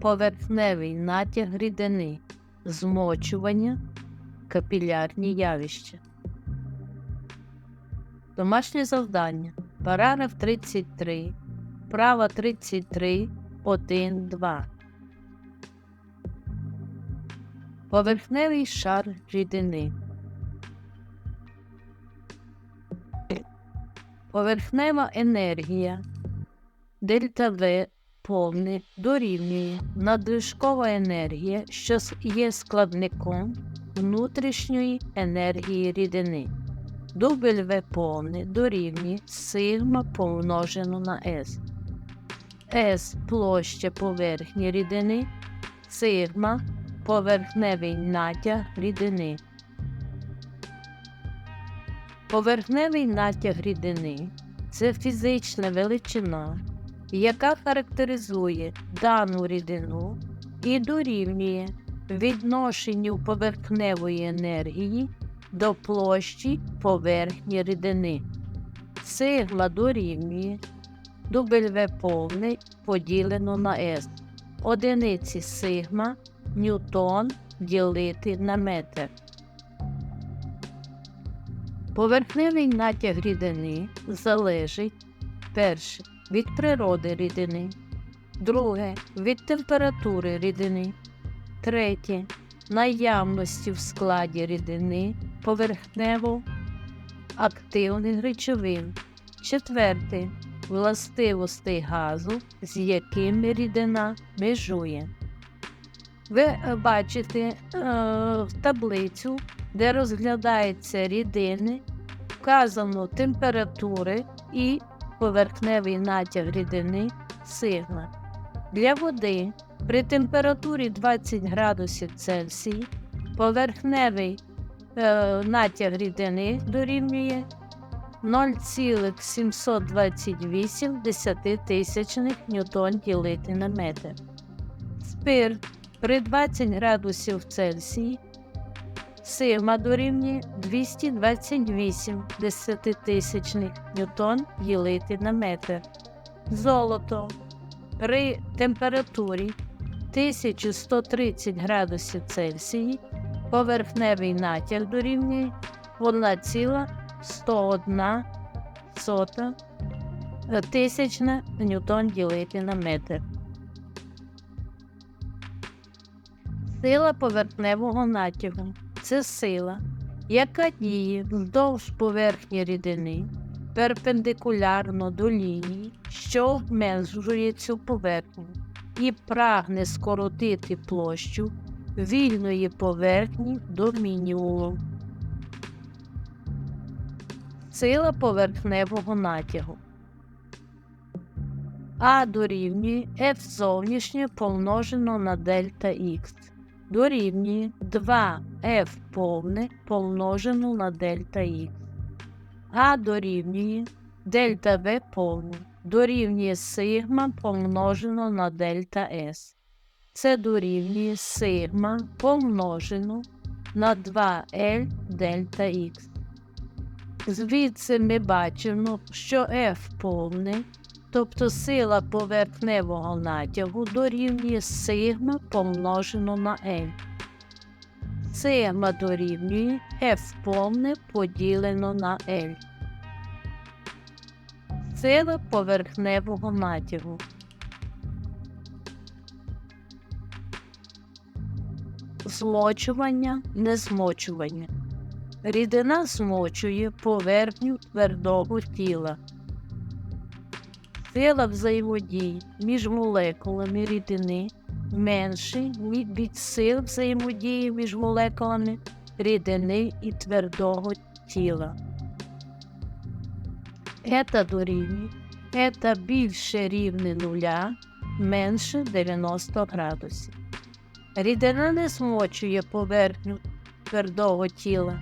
поверхневий натяг рідини, змочування, капілярні явища. Домашнє завдання. Параграф 33. Права 33, 1, 2. Поверхневий шар рідини. Поверхнева енергія дельта В повне дорівнює надлишкова енергія, що є складником внутрішньої енергії рідини. В повне дорівнює сигма помножено на С. С площа поверхні рідини, сигма поверхневий натяг рідини. Поверхневий натяг рідини це фізична величина, яка характеризує дану рідину і дорівнює відношенню поверхневої енергії до площі поверхні рідини. Сигма дорівнює W повне поділено на S. Одиниці сигма ньютон ділити на метр. Поверхневий натяг рідини залежить перше від природи рідини, друге від температури рідини, третє наявності в складі рідини поверхнево активних речовин, четверте властивостей газу, з якими рідина межує. Ви бачите е, таблицю, де розглядаються рідини, вказано температури і поверхневий натяг рідини сигма. Для води при температурі 20 градусів Цельсії поверхневий е, натяг рідини дорівнює 0,728 десятитисячних ньютон ділити на метр. Спирт при 20 градусів Цельсії сигма дорівнює 228 десятитисячних ньютон ділити на метр. Золото при температурі 1130 градусів Цельсії поверхневий натяг дорівнює 1,101 сота тисячна ньютон ділити на метр. Сила поверхневого натягу це сила, яка діє вздовж поверхні рідини перпендикулярно до лінії, що обмежує цю поверхню, і прагне скоротити площу вільної поверхні до мінімуму. Сила поверхневого натягу. А дорівнює F зовнішнє помножено на дельта Х. Дорівнює 2F повне помножено на дельта Х. А дорівнює дельта В повне дорівнює сигма помножено на дельта С. Це дорівнює сигма помножено на 2L дельта Х. Звідси ми бачимо, що F повне, тобто сила поверхневого натягу дорівнює сигма помножено на L. Сигма дорівнює F повне поділено на L. Сила поверхневого натягу. Змочування, незмочування. Рідина змочує поверхню твердого тіла. Сила взаємодії між молекулами рідини менше від сил взаємодії між молекулами рідини і твердого тіла. Ета дорівнює ета більше рівне нуля, менше 90 градусів. Рідина не змочує поверхню твердого тіла.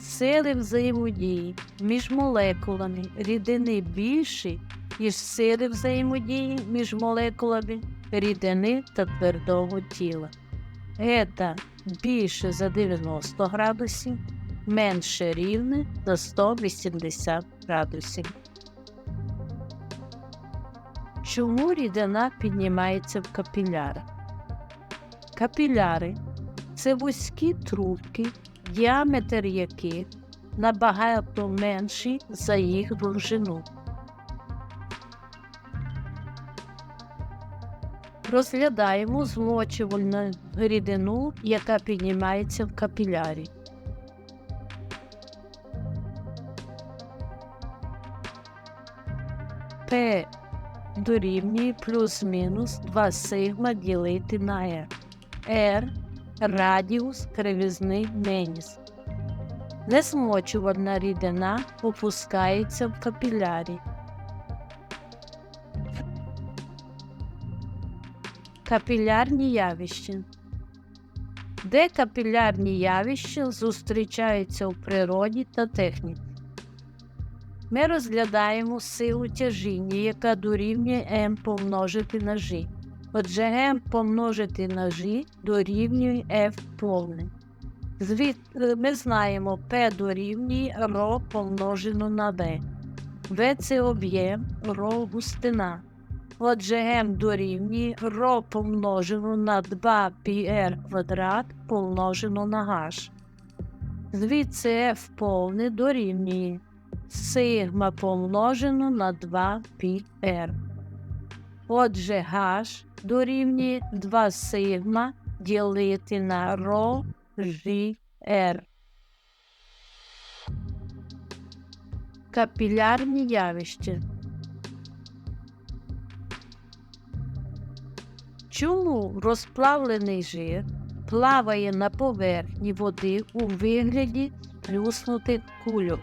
Сили взаємодії між молекулами рідини більші, ніж сили взаємодії між молекулами рідини та твердого тіла. Ета більше за 90 градусів, менше рівне за 180 градусів. Чому рідина піднімається в капілярах? Капіляри це вузькі трубки, діаметр яких набагато менший за їх довжину. Розглядаємо змочувальну рідину, яка піднімається в капілярі. П дорівнює плюс-мінус 2 сигма ділити на R. R – радіус кривізний меніс. Незмочувальна рідина опускається в капілярі. Капілярні явища. Де капілярні явища зустрічаються в природі та техніці? Ми розглядаємо силу тяжіння, яка дорівнює m помножити на g. Отже, m помножити на g дорівнює f повне. Звід... Ми знаємо P дорівнює ρ помножено на V. V це об'єм, ρ густина. Отже, М дорівнює Ро помножено на 2 πr квадрат помножено на H. Звідси F повне дорівнює сигма помножено на 2 πr Отже, H дорівнює 2 сигма ділити на Ро G R. Капілярні явища. Чому розплавлений жир плаває на поверхні води у вигляді плюснутих кульок?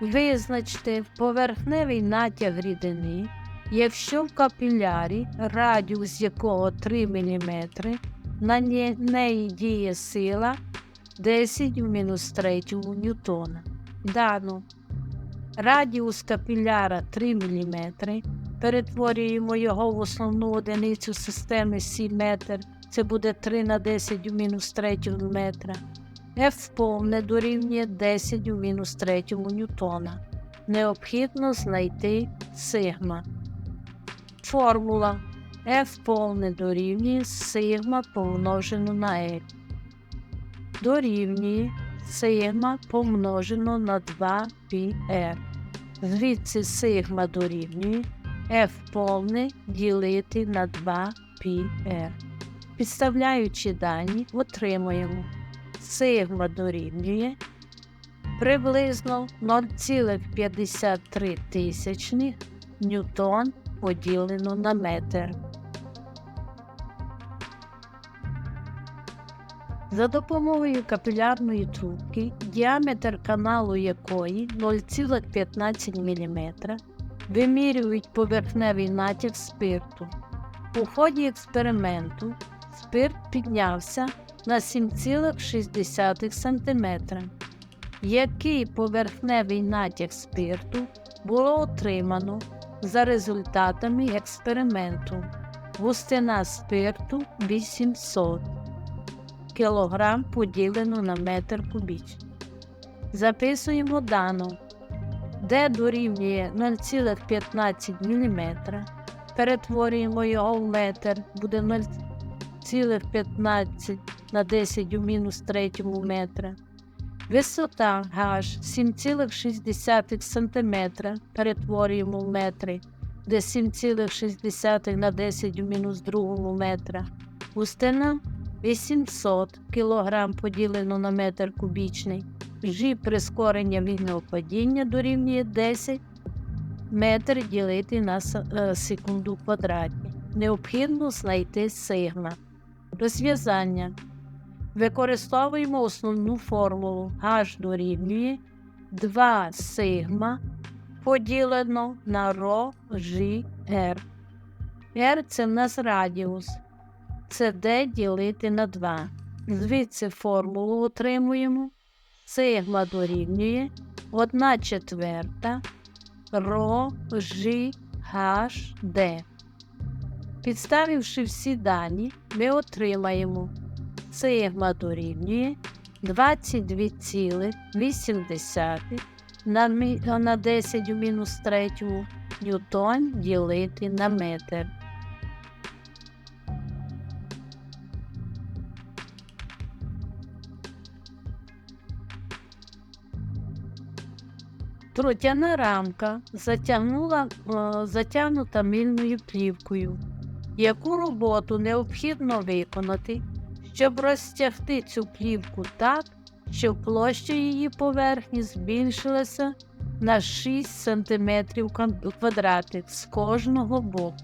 Визначте поверхневий натяг рідини, якщо в капілярі, радіус якого 3 мм, на неї діє сила 10 в мінус 3 ньютона. Дано. Радіус капіляра 3 мм. Перетворюємо його в основну одиницю системи 7 метр. Це буде 3 на 10 в мінус 3 метра. F повне дорівнює 10 у мінус 3 ньютона. Необхідно знайти сигма. Формула F повне дорівнює сигма помножено на L. Дорівнює сигма помножено на 2πr. Звідси сигма дорівнює F повне ділити на 2πr. Підставляючи дані, отримуємо сигма дорівнює приблизно 0,53 тисячних ньютон поділено на метр. За допомогою капілярної трубки, діаметр каналу якої 0,15 мм, вимірюють поверхневий натяк спирту. У ході експерименту спирт піднявся на 7,6 см. Який поверхневий натяк спирту було отримано за результатами експерименту? Густина спирту 800 кг поділено на метр кубічний. Записуємо дану, де дорівнює 0,15 мм. Перетворюємо його в метр, буде 0,15 на 10 у мінус 3 метра. Висота H 7,6 см. Перетворюємо в метри, де 7,6 на 10 у мінус 2 метра. Густина 800 кг поділено на метр кубічний. G прискорення вільного падіння дорівнює 10 метр ділити на е, секунду квадратні. Необхідно знайти сигма. Розв'язання. Використовуємо основну формулу H дорівнює 2 сигма поділено на ρ, G, R. R це в нас радіус. Це d ділити на 2. Звідси формулу отримуємо. Сигма дорівнює 1 четверта ро, G, H, D. Підставивши всі дані, ми отримаємо сигма дорівнює 22,8 на, на 10 у мінус 3 ньютон ділити на метр. Трутяна рамка затягнула, е, затягнута мильною плівкою. Яку роботу необхідно виконати, щоб розтягти цю плівку так, щоб площа її поверхні збільшилася на 6 см квадратних з кожного боку.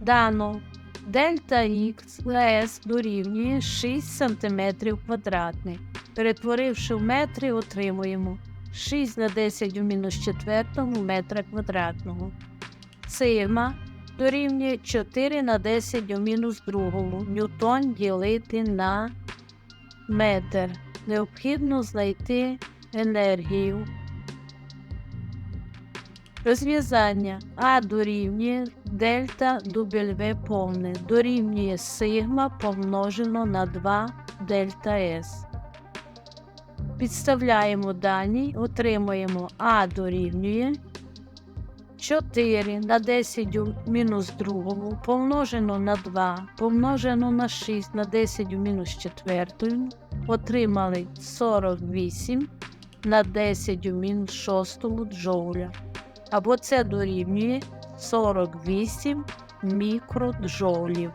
Дано дельта Х дорівнює 6 см квадратних. Перетворивши в метри, отримуємо 6 на 10 у мінус четвертому метра квадратного. Сигма дорівнює 4 на 10 у мінус другому. Ньютон ділити на метр. Необхідно знайти енергію. Розв'язання А дорівнює дельта W повне дорівнює сигма помножено на 2 дельта S. Підставляємо дані, отримуємо А дорівнює 4 на 10 у мінус другому помножено на 2 помножено на 6 на 10 у мінус четвертому. Отримали 48 на 10 у мінус шостому джоуля. Або це дорівнює 48 мікроджоулів.